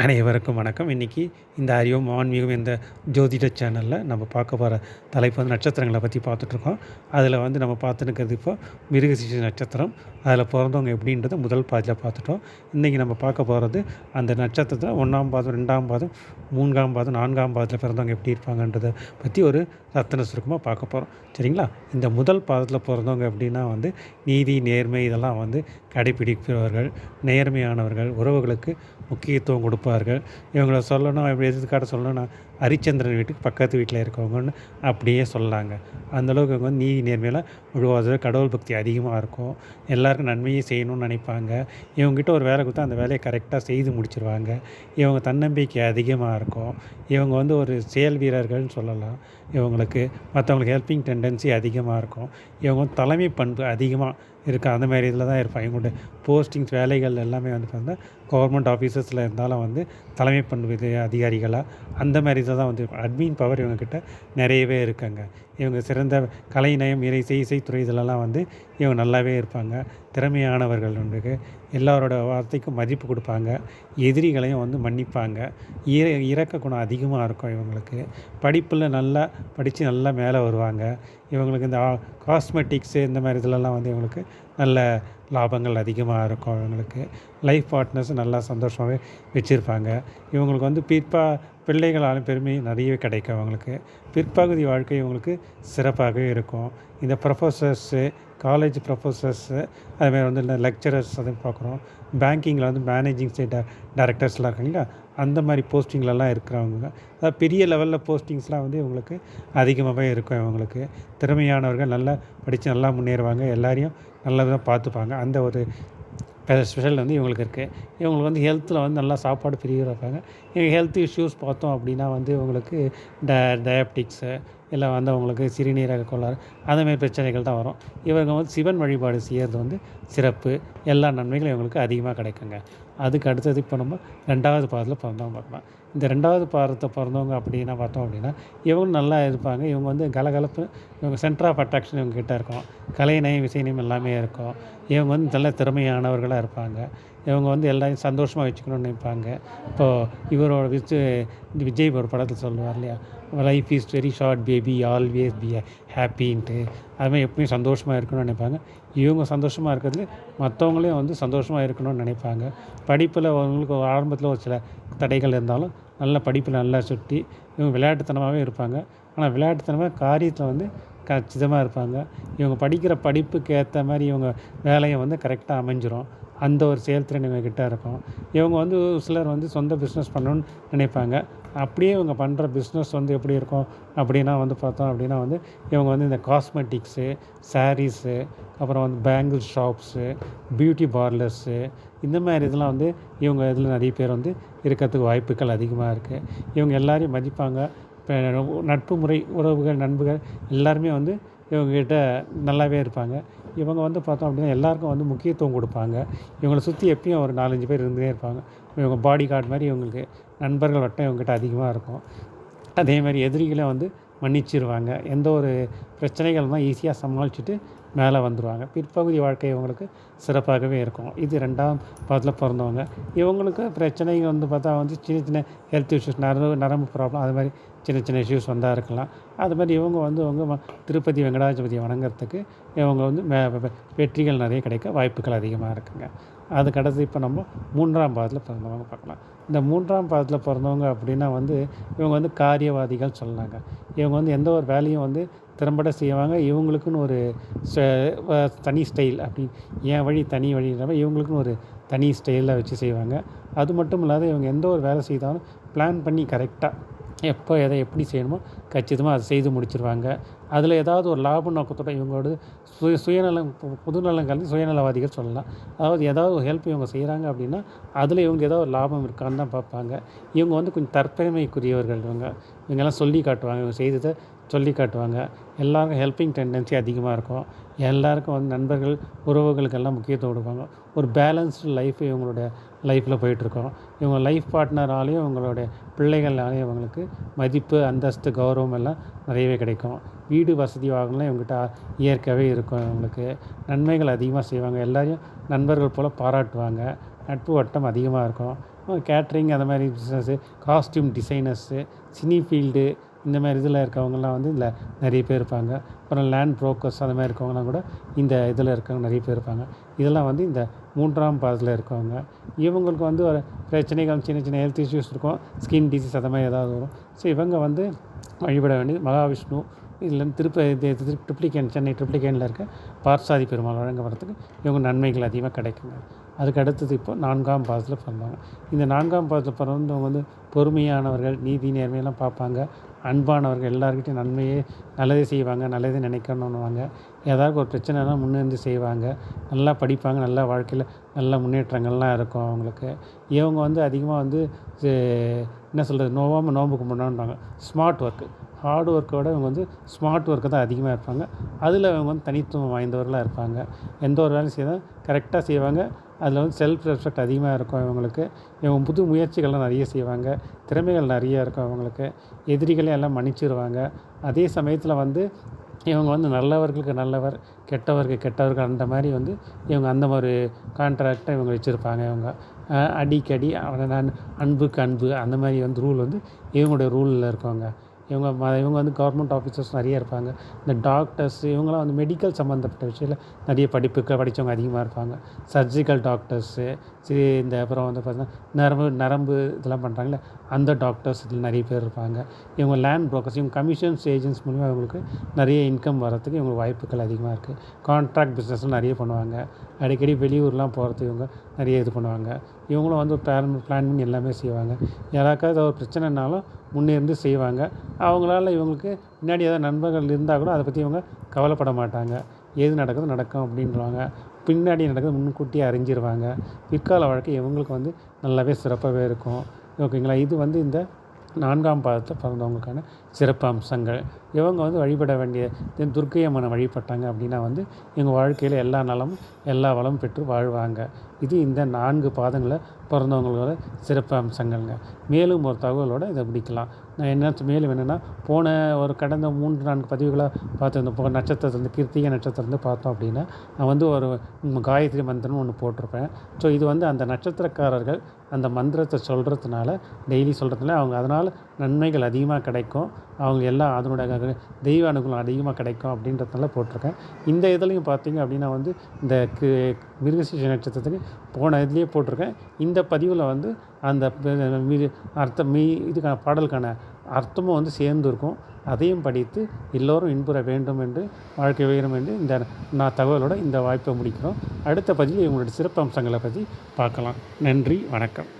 அனைவருக்கும் வணக்கம். இன்றைக்கி இந்த அறிவும் ஆன்மீகம் இந்த ஜோதிட சேனலில் நம்ம பார்க்க போகிற தலைப்பு வந்து நட்சத்திரங்களை பற்றி பார்த்துட்ருக்கோம். அதில் வந்து நம்ம பார்த்துருக்கிறது இப்போ மிருகசீஷ நட்சத்திரம். அதில் பிறந்தவங்க எப்படின்றத முதல் பாதியில் பார்த்துட்டோம். இன்றைக்கி நம்ம பார்க்க போகிறது அந்த நட்சத்திரத்தில் ஒன்றாம் பாதம் ரெண்டாம் பாதம் மூன்றாம் பாதம் நான்காம் பாதத்தில் பிறந்தவங்க எப்படி இருப்பாங்கன்றதை பற்றி ஒரு ரத்தன சுருக்கமாக பார்க்க போகிறோம் சரிங்களா? இந்த முதல் பாதத்தில் பிறந்தவங்க எப்படின்னா வந்து நீதி நேர்மை இதெல்லாம் வந்து கடைபிடிப்பவர்கள் நேர்மையானவர்கள் உறவுகளுக்கு முக்கியத்துவம் இருப்பார்கள். இவங்கள சொல்லணும் எப்படி எதிர்காட்ட சொல்லணும்னா ஹரிச்சந்திரன் வீட்டுக்கு பக்கத்து வீட்டில் இருக்கவங்கன்னு அப்படியே சொல்லலாங்க அந்தளவுக்கு இவங்க வந்து நீதி நேர்மையில் முழுவதும் கடவுள் பக்தி அதிகமாக இருக்கும். எல்லாருக்கும் நன்மையை செய்யணும்னு நினைப்பாங்க. இவங்ககிட்ட ஒரு வேலை கொடுத்தா அந்த வேலையை கரெக்டாக செய்து முடிச்சிருவாங்க. இவங்க தன்னம்பிக்கை அதிகமாக இருக்கும். இவங்க வந்து ஒரு செயல் வீரர்கள்னு சொல்லலாம். இவங்களுக்கு மற்றவங்களுக்கு ஹெல்பிங் டெண்டன்சி அதிகமாக இருக்கும். இவங்க வந்து தலைமை பண்பு அதிகமாக இருக்குது அந்த மாதிரி இதில் தான் இருப்பாங்க. இவங்களுடைய போஸ்டிங்ஸ் வேலைகள் எல்லாமே வந்து பார்த்தீங்கன்னா கவர்மெண்ட் ஆஃபீஸஸில் இருந்தாலும் வந்து தலைமை பண்பு அதிகாரிகளாக அந்த மாதிரி இதில் தான் வந்து அட்மின் பவர் இவங்கக்கிட்ட நிறையவே இருக்குங்க இவங்க சிறந்த கலைநயம் இறை இசைத்துறை இதிலெல்லாம் வந்து இவங்க நல்லாவே இருப்பாங்க திறமையானவர்கள் உண்டு எல்லாரோட வார்த்தைக்கும் மதிப்பு கொடுப்பாங்க எதிரிகளையும் வந்து மன்னிப்பாங்க இர இறக்க குணம் அதிகமாக இருக்கும் இவங்களுக்கு படிப்பில் நல்லா படித்து நல்லா மேலே வருவாங்க இவங்களுக்கு இந்த காஸ்மெட்டிக்ஸு இந்த மாதிரி இதிலெல்லாம் வந்து இவங்களுக்கு நல்ல லாபங்கள் அதிகமாக இருக்கும் இவங்களுக்கு லைஃப் பார்ட்னர்ஸ் நல்லா சந்தோஷமாகவே வச்சுருப்பாங்க இவங்களுக்கு வந்து பிற்பா பிள்ளைகளாலும் பெருமை நிறையவே கிடைக்கும் அவங்களுக்கு. பிற்பகுதி வாழ்க்கை இவங்களுக்கு சிறப்பாகவே இருக்கும். இந்த ப்ரொஃபஸர்ஸு காலேஜ் ப்ரொஃபஸர்ஸு அதுமாதிரி வந்து இந்த லெக்சரர்ஸ் அதை பார்க்குறோம். பேங்கிங்கில் வந்து மேனேஜிங் ஸ்டேட் டைரக்டர்ஸ்லாம் இருக்காங்களா அந்த மாதிரி போஸ்டிங்லலாம் இருக்கிறவங்க. அதாவது பெரிய லெவலில் போஸ்டிங்ஸ்லாம் வந்து இவங்களுக்கு அதிகமாகவே இருக்கும் இவங்களுக்கு திறமையானவர்கள் நல்லா படித்து நல்லா முன்னேறுவாங்க. எல்லாரையும் நல்லா தான் பார்த்துப்பாங்க. அந்த ஒரு ஸ்பெஷல் வந்து இவங்களுக்கு இருக்குது இவங்களுக்கு வந்து ஹெல்த்தில் வந்து நல்லா சாப்பாடு பிரியராக இருப்பாங்க இவங்க ஹெல்த் இஷ்யூஸ் பார்த்தோம் அப்படின்னா வந்து இவங்களுக்கு ட டயபெட்டிக்ஸு இல்லை வந்து அவங்களுக்கு சிறுநீரக கோளாறு அந்தமாரி பிரச்சனைகள் தான் வரும். இவங்க வந்து சிவன் வழிபாடு செய்கிறது வந்து சிறப்பு. எல்லா நன்மைகளும் இவங்களுக்கு அதிகமாக கிடைக்குங்க. அதுக்கு அடுத்தது இப்போ நம்ம ரெண்டாவது பாதத்தில் பிறந்தவங்க பார்க்கலாம். இந்த ரெண்டாவது பாதத்தை பிறந்தவங்க அப்படின்னா பார்த்தோம் அப்படின்னா இவங்க நல்லா இருப்பாங்க. இவங்க வந்து கலகலப்பு இவங்க சென்டர் ஆஃப் அட்ராக்ஷன் இவங்க கிட்டே இருக்கும். கலைநயம் இசைநயம் எல்லாமே இருக்கும். இவங்க வந்து நல்ல திறமையானவர்களாக இருப்பாங்க. இவங்க வந்து எல்லாரையும் சந்தோஷமாக வச்சுக்கணும்னு நினைப்பாங்க. இப்போது இவரோட விஜய் விஜய் ஒரு படத்தில் சொல்லுவார் இல்லையா? Life is very short baby always be ஹாப்பின்ட்டு அதுமாதிரி எப்பயும் சந்தோஷமாக இருக்கணும்னு நினைப்பாங்க. இவங்க சந்தோஷமாக இருக்கிறது மற்றவங்களையும் வந்து சந்தோஷமாக இருக்கணும்னு நினைப்பாங்க. படிப்பில் அவங்களுக்கு ஆரம்பத்தில் ஒரு சில தடைகள் இருந்தாலும் நல்ல படிப்பில் நல்லா சுட்டி இவங்க விளையாட்டுத்தனமாகவே இருப்பாங்க. ஆனால் விளையாட்டுத்தனமாக காரியத்தில் வந்து கச்சிதமாக இருப்பாங்க. இவங்க படிக்கிற படிப்புக்கு ஏற்ற மாதிரி இவங்க வேலையை வந்து கரெக்டாக அமைஞ்சிரும். அந்த ஒரு செயல்திறன் இவங்ககிட்ட இருக்கும். இவங்க வந்து சிலர் வந்து சொந்த பிஸ்னஸ் பண்ணணும்னு நினைப்பாங்க. அப்படியே இவங்க பண்ணுற பிஸ்னஸ் வந்து எப்படி இருக்கும்? அப்படின்னா வந்து பார்த்தோம் அப்படின்னா வந்து இவங்க வந்து இந்த காஸ்மெட்டிக்ஸு சாரீஸு அப்புறம் வந்து பேங்கிள் ஷாப்ஸு பியூட்டி பார்லர்ஸு இந்த மாதிரி இதெல்லாம் வந்து இவங்க இதில் நிறைய பேர் வந்து இருக்கிறதுக்கு வாய்ப்புகள் அதிகமாக இருக்குது இவங்க எல்லாரையும் மதிப்பாங்க. இப்போ நட்பு முறை உறவுகள் நண்புகள் எல்லாருமே வந்து இவங்ககிட்ட நல்லாவே இருப்பாங்க. இவங்க வந்து பார்த்தோம் அப்படின்னா எல்லாருக்கும் வந்து முக்கியத்துவம் கொடுப்பாங்க. இவங்களை சுற்றி எப்பயும் ஒரு நாலஞ்சு பேர் இருந்துகிட்டே இருப்பாங்க. இவங்க பாடி கார்டு மாதிரி இவங்களுக்கு நண்பர்கள் வட்டம் இவங்ககிட்ட அதிகமாக இருக்கும். அதே மாதிரி எதிரிகளை வந்து மன்னிச்சிருவாங்க. எந்த ஒரு பிரச்சனைகள் தான் ஈஸியாக சமாளிச்சுட்டு மேலே வந்துடுவாங்க பிற்பகுதி வாழ்க்கை இவங்களுக்கு சிறப்பாகவே இருக்கும். இது ரெண்டாம் பாதத்தில் பிறந்தவங்க. இவங்களுக்கு பிரச்சனைங்க வந்து பார்த்தா வந்து சின்ன சின்ன ஹெல்த் இஷ்யூஸ் நரம்பு நரம்பு ப்ராப்ளம் அது மாதிரி சின்ன சின்ன இஷ்யூஸ் வந்தால் இருக்கலாம். அது மாதிரி இவங்க வந்து அவங்க திருப்பதி வெங்கடாஜபதியை வணங்குறதுக்கு இவங்க வந்து மே வெற்றிகள் நிறைய கிடைக்க வாய்ப்புகள் அதிகமாக இருக்குங்க. அதுக்கு இப்போ நம்ம மூன்றாம் பாதத்தில் பிறந்தவங்க பார்க்கலாம். இந்த மூன்றாம் பாதத்தில் பிறந்தவங்க அப்படின்னா வந்து இவங்க வந்து காரியவாதிகள் சொல்லலாங்க இவங்க வந்து எந்த ஒரு வேலையும் வந்து திறம்பட செய்வாங்க. இவங்களுக்குன்னு ஒரு தனி ஸ்டைல் அப்படி. என் வழி தனி வழின்றப்ப இவங்களுக்குன்னு ஒரு தனி ஸ்டைலில் வச்சு செய்வாங்க. அது மட்டும் இல்லாத இவங்க எந்த ஒரு வேலை செய்தாலும் பிளான் பண்ணி கரெக்டாக எப்போ எதை எப்படி செய்யணுமோ கச்சிதமாக அதை செய்து முடிச்சிருவாங்க. அதில் ஏதாவது ஒரு லாப நோக்கத்தோட இவங்களோட சுய சுயநலம் புதுநலம் கலந்து சுயநலவாதிகள் சொல்லலாம். அதாவது ஏதாவது ஒரு ஹெல்ப் இவங்க செய்கிறாங்க அப்படின்னா அதில் இவங்க ஏதாவது ஒரு லாபம் இருக்கான்னு தான் பார்ப்பாங்க. இவங்க வந்து கொஞ்சம் தற்பெருமைக்குரியவர்கள் இவங்க. இவங்கெல்லாம் சொல்லி காட்டுவாங்க. இவங்க செய்ததை சொல்லி காட்டுவாங்க. எல்லாருக்கும் ஹெல்ப்பிங் டெண்டன்சி அதிகமாக இருக்கும். எல்லாருக்கும் வந்து நண்பர்கள் உறவுகளுக்கெல்லாம் முக்கியத்துவம் கொடுப்பாங்க. ஒரு பேலன்ஸ்டு லைஃப் இவங்களுடைய லைஃப்பில் போயிட்டுருக்கோம். இவங்க லைஃப் பார்ட்னராலேயும் இவங்களுடைய பிள்ளைகள்னாலேயும் இவங்களுக்கு மதிப்பு அந்தஸ்து கௌரவம் எல்லாம் நிறையவே கிடைக்கும். வீடு வசதி வாங்கலாம் இவங்ககிட்ட இயற்கையாகவே இருக்கும் இவங்களுக்கு. நன்மைகள் அதிகமாக செய்வாங்க. எல்லோரையும் நண்பர்கள் போல் பாராட்டுவாங்க. நட்பு வட்டம் அதிகமாக இருக்கும். கேட்ரிங் அந்த மாதிரி business costume designers cine field இந்த மாதிரி இதில் இருக்கவங்கலாம் வந்து இதில் நிறைய பேர் இருப்பாங்க. அப்புறம் லேண்ட் ப்ரோக்கர்ஸ் அந்த மாதிரி இருக்கவங்கலாம் கூட இந்த இதில் இருக்கவங்க நிறைய பேர் இருப்பாங்க. இதெல்லாம் வந்து இந்த மூன்றாம் பாதத்தில் இருக்கவங்க. இவங்களுக்கு வந்து ஒரு பிரச்சனைகள் சின்ன சின்ன ஹெல்த் இஷ்யூஸ் இருக்கும். ஸ்கின் டிசீஸ் அந்த மாதிரி ஏதாவது வரும். ஸோ இவங்க வந்து வழிபட வேண்டியது மகாவிஷ்ணு. இதில் திருப்ப இது ட்ரிப்ளிகேன் சென்னை ட்ரிப்ளிகேனில் இருக்க பார்சாதி பெருமாள் வழங்க வரத்துக்கு இவங்க நன்மைகள் அதிகமாக கிடைக்குங்க. அதுக்கு அடுத்தது இப்போ நான்காம் பாதத்தில் பிறந்தவங்க. இந்த நான்காம் பாதத்தில் பிறந்தவங்க வந்து பொறுமையானவர்கள் நீதி நேர்மையெல்லாம் பார்ப்பாங்க. அன்பானவர்கள் எல்லாருக்கிட்டையும் நன்மையே நல்லதே செய்வாங்க நல்லதே நினைக்கணுன்னுவாங்க ஏதாவது ஒரு பிரச்சனைனா முன்னேந்து செய்வாங்க. நல்லா படிப்பாங்க நல்லா வாழ்க்கையில் நல்ல முன்னேற்றங்கள்லாம் இருக்கும் அவங்களுக்கு. இவங்க வந்து அதிகமாக வந்து என்ன சொல்கிறது நோவாமல் நோம்பு கும்பிடணுன்றாங்க ஸ்மார்ட் ஒர்க்கு ஹார்ட் ஒர்க்கோட இவங்க வந்து ஸ்மார்ட் ஒர்க்கு தான் அதிகமாக இருப்பாங்க அதில் அவங்க வந்து தனித்துவம் வாய்ந்தவர்களாக இருப்பாங்க. எந்த ஒரு வேலையும் செய்தால் கரெக்டாக செய்வாங்க. அதில் வந்து செல்ஃப் ரெஸ்பெக்ட் அதிகமாக இருக்கும் இவங்களுக்கு. இவங்க புது முயற்சிகள்லாம் நிறைய செய்வாங்க. திறமைகள் நிறைய இருக்கும் அவங்களுக்கு. எதிரிகளை எல்லாம் மன்னிச்சிருவாங்க. அதே சமயத்தில் வந்து இவங்க வந்து நல்லவர்களுக்கு நல்லவர் கெட்டவருக்கு கெட்டவர்கள் அந்த மாதிரி வந்து இவங்க அந்த ஒரு கான்ட்ராக்டை இவங்க வச்சுருப்பாங்க இவங்க. அடிக்கடி அவனை நான் அன்புக்கு அன்பு அந்த மாதிரி வந்து ரூல் வந்து இவங்களுடைய ரூலில் இருக்கவங்க. இவங்க இவங்க வந்து கவர்மெண்ட் ஆஃபீஸர்ஸ் நிறைய இருப்பாங்க. இந்த டாக்டர்ஸ் இவங்களாம் வந்து மெடிக்கல் சம்மந்தப்பட்ட விஷயத்தில் நிறைய படிப்புக்கு படித்தவங்க அதிகமாக இருப்பாங்க. சர்ஜிக்கல் டாக்டர்ஸு சரி இந்த அப்புறம் வந்து பார்த்திங்கன்னா நரம்பு நரம்பு இதெல்லாம் பண்ணுறாங்களே அந்த டாக்டர்ஸ் இதில் நிறைய பேர் இருப்பாங்க. இவங்க லேண்ட் ப்ரோக்கர்ஸ் இவங்க கமிஷன்ஸ் ஏஜென்ட்ஸ் மூலிமா இவங்களுக்கு நிறைய இன்கம் வரத்துக்கு இவங்களுக்கு வாய்ப்புகள் அதிகமாக இருக்குது கான்ட்ராக்ட் பிஸ்னஸ்லாம் நிறைய பண்ணுவாங்க. அடிக்கடி வெளியூர்லாம் போகிறதுக்கு இவங்க நிறைய இது பண்ணுவாங்க. இவங்களும் வந்து பிளான் பிளான் பண்ணி எல்லாமே செய்வாங்க. யாராக்காவது ஒரு பிரச்சனைனாலும் முன்னேறிந்து செய்வாங்க. அவங்களால இவங்களுக்கு பின்னாடி ஏதாவது நண்பர்கள் இருந்தால் கூட அதை பற்றி இவங்க கவலைப்பட மாட்டாங்க. எது நடக்குது நடக்கும் அப்படின்றவாங்க. பின்னாடி நடக்குது முன்கூட்டியே அறிஞ்சிருவாங்க. பிற்கால வாழ்க்கை இவங்களுக்கு வந்து நல்லாவே சிறப்பாகவே இருக்கும். ஓகேங்களா? இது வந்து இந்த நான்காம் பாதத்தில் பிறந்தவங்களுக்கான சிறப்பு அம்சங்கள். இவங்க வந்து வழிபட வேண்டிய துர்க்கை அம்மனை வழிபட்டாங்க அப்படின்னா வந்து இவங்க வாழ்க்கையில் எல்லா நலமும் எல்லா வளமும் பெற்று வாழ்வாங்க. இது இந்த நான்கு பாதங்களை பிறந்தவங்களோட சிறப்பு அம்சங்கள்ங்க. மேலும் ஒரு தகவலோடு இதை பிடிக்கலாம் நான் என்ன மேலும் என்னென்னா போன ஒரு கடந்த மூன்று நான்கு பதிவுகளாக பார்த்துருந்தோம். இப்போ நட்சத்திரத்தை கிருத்திகை நட்சத்திரத்துலேருந்து பார்த்தோம் அப்படின்னா நான் வந்து ஒரு காயத்ரி மந்திரம்னு ஒன்று போட்டிருப்பேன். ஸோ இது வந்து அந்த நட்சத்திரக்காரர்கள் அந்த மந்திரத்தை சொல்கிறதுனால டெய்லி சொல்கிறதுனால அவங்க அதனால் நன்மைகள் அதிகமாக கிடைக்கும். அவங்க எல்லாம் அதனுடைய தெய்வ அனுகூலம் அதிகமாக கிடைக்கும் அப்படின்றதுனால போட்டிருக்கேன். இந்த இதுலேயும் பார்த்தீங்க அப்படின்னா வந்து இந்த கு மிருகசீஷ நட்சத்திரத்துக்கு போன இதுலேயே போட்டிருக்கேன். இந்த பதிவில் வந்து அந்த அர்த்தம் மீ இதுக்கான பாடலுக்கான அர்த்தமும் வந்து சேர்ந்துருக்கும். அதையும் படித்து எல்லோரும் இன்புற வேண்டும் என்று வாழ்க்கை உயரும் என்று இந்த நான் தகவலோட இந்த வாய்ப்பை முடிக்கிறோம். அடுத்த பதிவில் இவங்களுடைய சிறப்பு அம்சங்களை பற்றி பார்க்கலாம். நன்றி வணக்கம்.